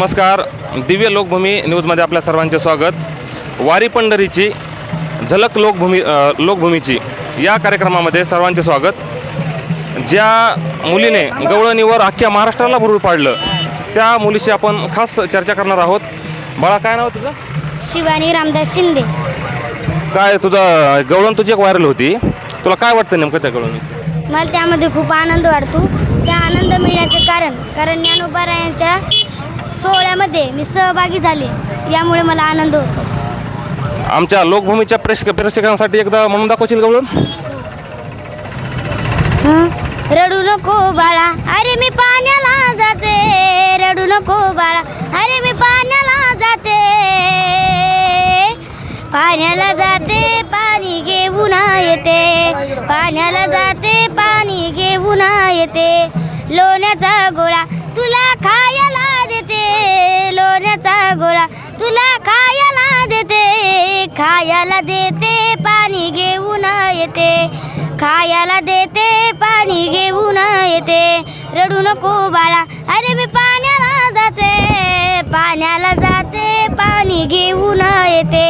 नमस्कार. दिव्य लोकभूमी न्यूजमध्ये आपल्या सर्वांचे स्वागत. वारी पंढरीची झलक लोकभूमी लोकभूमीची या कार्यक्रमामध्ये सर्वांचे स्वागत. ज्या मुलीने गवळणीवर अख्ख्या महाराष्ट्राला भरून पाडलं त्या मुलीशी आपण खास चर्चा करणार आहोत. बाळा काय नाव तुझं? शिवानी रामदास शिंदे. काय तुझं गवळण तुझी एक व्हायरल होती. तुला काय वाटतं नेमकं त्या गवळणी मला त्यामध्ये खूप आनंद वाटतो. त्या आनंद मिळण्याचे कारण कारण ज्ञानोबा यांच्या सोहळ्यामध्ये मी सहभागी झाले. यामुळे मला आनंद होतो. आमच्या लोकभूमीच्या प्रेक्षक प्रेक्षकांसाठी एकदा म्हणून दाखवशील हं? रडू नको बाळा. अरे मी पाण्याला जाते. रडू नको बाळा. अरे मी पाण्याला जाते. पाण्याला जाते पाणी घेऊन येते. पाण्याला जाते पाणी घेऊन येते. लोण्याचा गोळा तुला खायला देते लोण्याचा गोळा. तुला खायला देते खायला देते पाणी घेऊन येते. खायला देते पाणी घेऊन येते. रडू नको बाळा. अरे मी पाण्याला जाते पाण्याला जाते पाणी घेऊन येते.